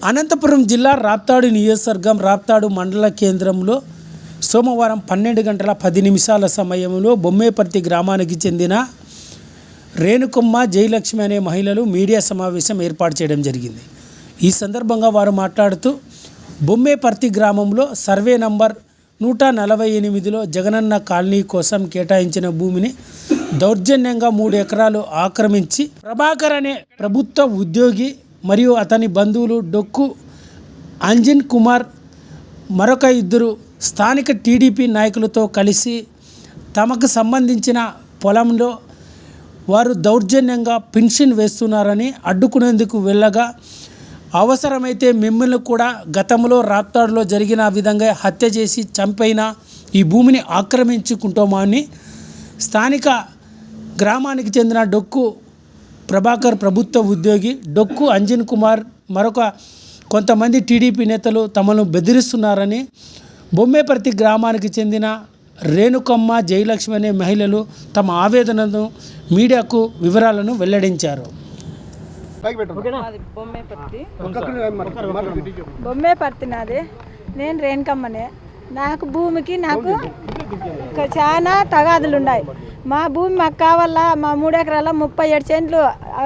అనంతపురం జిల్లా రాప్తాడు నియోజకవర్గం రాప్తాడు మండల కేంద్రంలో సోమవారం పన్నెండు గంటల పది నిమిషాల సమయంలో బొమ్మేపర్తి గ్రామానికి చెందిన రేణుకొమ్మ జయలక్ష్మి అనే మహిళలు మీడియా సమావేశం ఏర్పాటు చేయడం జరిగింది. ఈ సందర్భంగా వారు మాట్లాడుతూ బొమ్మేపర్తి గ్రామంలో సర్వే నంబర్ నూట నలభై ఎనిమిదిలో జగనన్న కాలనీ కోసం కేటాయించిన భూమిని దౌర్జన్యంగా మూడు ఎకరాలు ఆక్రమించి ప్రభాకర్ అనే ప్రభుత్వ ఉద్యోగి మరియు అతని బంధువులు డొక్కు అంజిన్ కుమార్ మరొక ఇద్దరు స్థానిక టీడీపీ నాయకులతో కలిసి తమకు సంబంధించిన పొలంలో వారు దౌర్జన్యంగా పెన్షన్ వేస్తున్నారని అడ్డుకునేందుకు వెళ్ళగా అవసరమైతే మిమ్మల్ని కూడా గతంలో రాప్తాడులో జరిగిన విధంగా హత్య చేసి చంపైన ఈ భూమిని ఆక్రమించుకుంటామని స్థానిక గ్రామానికి చెందిన డొక్కు ప్రభాకర్ ప్రభుత్వ ఉద్యోగి డొక్కు అంజన్ కుమార్ మరొక కొంతమంది టీడీపీ నేతలు తమను బెదిరిస్తున్నారని బొమ్మేపర్తి గ్రామానికి చెందిన రేణుకమ్మ జయలక్ష్మి అనే మహిళలు తమ ఆవేదనను మీడియాకు వివరాలను వెల్లడించారు. బొమ్మేపర్తి నాది. నేను రేణుకమ్మనే. నాకు భూమికి నాకు చాలా తగాదులు ఉన్నాయి మా భూమి మాకు కావాలా? మా మూడు ఎకరాల ముప్పై ఏడు సెంట్లు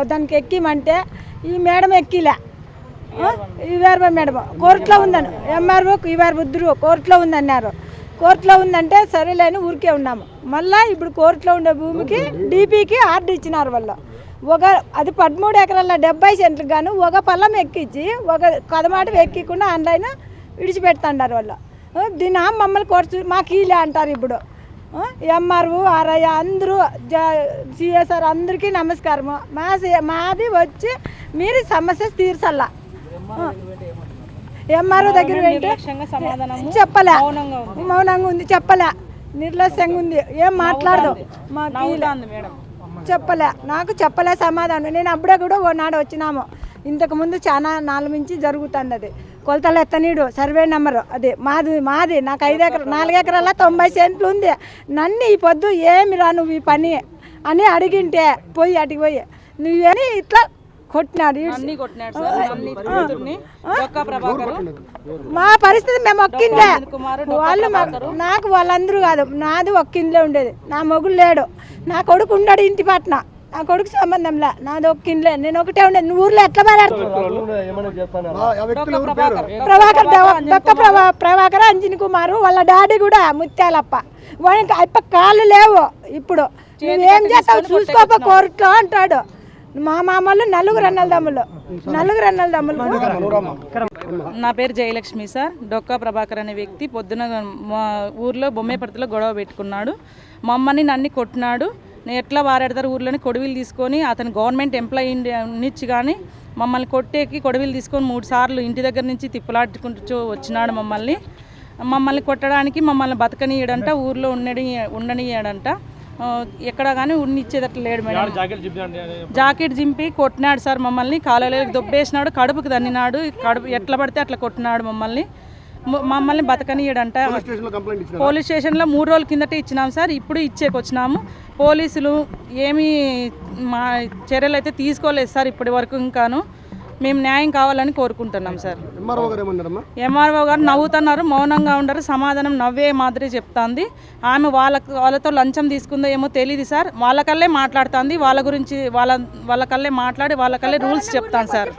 దానికి ఎక్కిమంటే ఈ మేడం ఎక్కిలే. ఆ, మేడం కోర్టులో ఉందను. ఎంఆర్ఓ ఈ వేరు కోర్టులో ఉందన్నారు. కోర్టులో ఉందంటే సరేలేని ఊరికే ఉన్నాము. మళ్ళీ ఇప్పుడు కోర్టులో ఉండే భూమికి డీపీకి ఆర్డర్ ఇచ్చినారు వాళ్ళు. ఒక అది పదమూడు ఎకరాల డెబ్బై సెంట్లకు గాను ఒక పళ్ళం ఎక్కించి ఒక కదమాట ఎక్కకుండా ఆన్లైన్ విడిచిపెడుతున్నారు వాళ్ళు. దీని మమ్మల్ని కోర్చు మాకు ఈలే అంటారు ఇప్పుడు. ఎంఆర్ఓ ఆర్ఐ అందరూ సిఎస్ఆర్ అందరికీ నమస్కారము. మా మాది వచ్చి మీరు సమస్య తీర్చల్లా. ఎంఆర్ఓ దగ్గర చెప్పలే. మౌనంగా ఉంది. చెప్పలే. నిర్లక్ష్యంగా ఉంది. ఏం మాట్లాడదు. ఈలే. చెప్పలే. నాకు చెప్పలే సమాధానం. నేను అప్పుడే కూడా ఓ నాడు వచ్చినాము. ఇంతకు ముందు చాలా నాలుగు నుంచి జరుగుతుంది అది. కొలతలు ఎత్తనీడు. సర్వే నెంబరు అది మాది మాది. నాకు ఐదు ఎకరా నాలుగు ఎకరాల తొంభై సెంట్లు ఉంది. నన్ను ఈ పొద్దు ఏమి రా నువ్వు ఈ పని అని అడిగింటే పోయి అడిగి పోయి నువ్వేని ఇట్లా కొట్టినాడు మా పరిస్థితి మేము ఒక్కిందే వాళ్ళు నాకు వాళ్ళందరూ కాదు నాది ఒక్కిండ్లే ఉండేది. నా మొగుడు లేడు. నా కొడుకు ఉండడు ఇంటి పట్న. నా కొడుకు సంబంధంలే నాది ఒక్కిండ్లే నేను ఒకటే ఉండేది నువ్వు ఊర్లో ఎట్లా మాట్లాడుతున్నావు? ప్రభాకర్. దొక్క ప్రభా ప్రభాకర్ అంజన్ కుమారు వాళ్ళ డాడీ కూడా ముత్యాలప్ప. వానికి అప్ప కాళ్ళు లేవు ఇప్పుడు. నువ్వేం చేస్తావు? చూసుకోప కోర్టులో అంటాడు. మా మామలు నలుగురు అన్నల దమ్ములు నలుగురు అన్నల దమ్ములు నా పేరు జయలక్ష్మి సార్. డొక్కా ప్రభాకర్ అనే వ్యక్తి పొద్దున మా ఊర్లో బొమ్మేపర్తిలో గొడవ పెట్టుకున్నాడు. మా అమ్మని నన్ను కొట్టినాడు. ఎట్లా వారాడతారు ఊర్లోని కొడవీలు తీసుకొని అతను గవర్నమెంట్ ఎంప్లాయీ నుంచి కానీ మమ్మల్ని కొట్టేకి కొడవీలు తీసుకొని మూడు సార్లు ఇంటి దగ్గర నుంచి తిప్పలాడుకుంటూ వచ్చినాడు మమ్మల్ని. మమ్మల్ని కొట్టడానికి మమ్మల్ని బతకనీయడంట ఊర్లో ఉండని ఉండనియడంట. ఎక్కడ కానీ ఉన్నిచ్చేదట్టు లేడు మేడం. జాకెట్ జింపి కొట్టినాడు సార్ మమ్మల్ని. కాలువలోకి దొబ్బేసినాడు కడుపుకి దన్నినాడు కడుపు ఎట్లా పడితే అట్లా కొట్టినాడు మమ్మల్ని. మమ్మల్ని బతకనీయడంట పోలీస్ స్టేషన్లో మూడు రోజుల కిందటే ఇచ్చినాం సార్ ఇప్పుడు ఇచ్చేకి వచ్చినాము పోలీసులు ఏమీ మా చర్యలు అయితే తీసుకోలేదు సార్ ఇప్పటి వరకు ఇంకాను మేము న్యాయం కావాలని కోరుకుంటున్నాం సార్ ఎంఆర్ఓ గారు ఏమన్నారమ్మా ఎంఆర్ఓ గారు నవ్వుతున్నారు మౌనంగా ఉండరు సమాధానం నవ్వే మాదిరి చెప్తాంది ఆమె వాళ్ళ వాళ్ళతో లంచం తీసుకుందో ఏమో తెలియదు సార్ వాళ్ళకల్లే మాట్లాడుతుంది వాళ్ళ గురించి వాళ్ళ వాళ్ళకల్లే మాట్లాడి వాళ్ళకల్లే రూల్స్ చెప్తాను సార్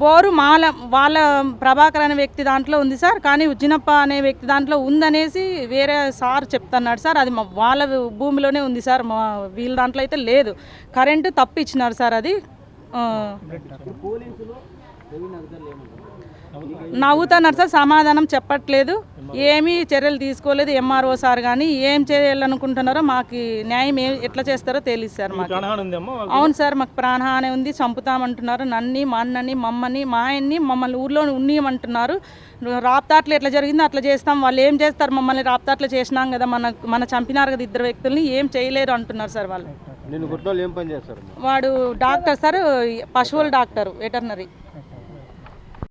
బోరు మాల వాళ్ళ ప్రభాకర్ అనే వ్యక్తి దాంట్లో ఉంది సార్. కానీ ఉజ్జినప్ప అనే వ్యక్తి దాంట్లో ఉందనేసి వేరే సార్ చెప్తున్నాడు సార్. అది మా వాళ్ళ భూమిలోనే ఉంది సార్. మా వీళ్ళ దాంట్లో అయితే లేదు. కరెంటు తప్పిచ్చినారు సార్ అది. నవ్వుతున్నారు సార్ సమాధానం చెప్పట్లేదు. ఏమీ చర్యలు తీసుకోలేదు. ఎంఆర్ఓ సార్ కానీ ఏం చేయాలనుకుంటున్నారో మాకు న్యాయం ఏ ఎట్లా చేస్తారో తెలియదు సార్ మాకు. అవును సార్ మాకు ప్రాణహాని ఉంది. చంపుతామంటున్నారు. నన్ని మా అన్నని మమ్మని మా ఆయన్ని మమ్మల్ని ఊర్లో ఉన్నీయమంటున్నారు. రాప్తాట్లు ఎట్లా జరిగిందో అట్లా చేస్తాం. వాళ్ళు ఏం చేస్తారు? మమ్మల్ని రాప్తాట్లు చేసినాం కదా. మన మన చంపినారు కదా ఇద్దరు వ్యక్తుల్ని. ఏం చేయలేరు అంటున్నారు సార్ వాళ్ళు. వాడు డాక్టర్ సార్ పశువుల డాక్టర్ వెటర్నరీ.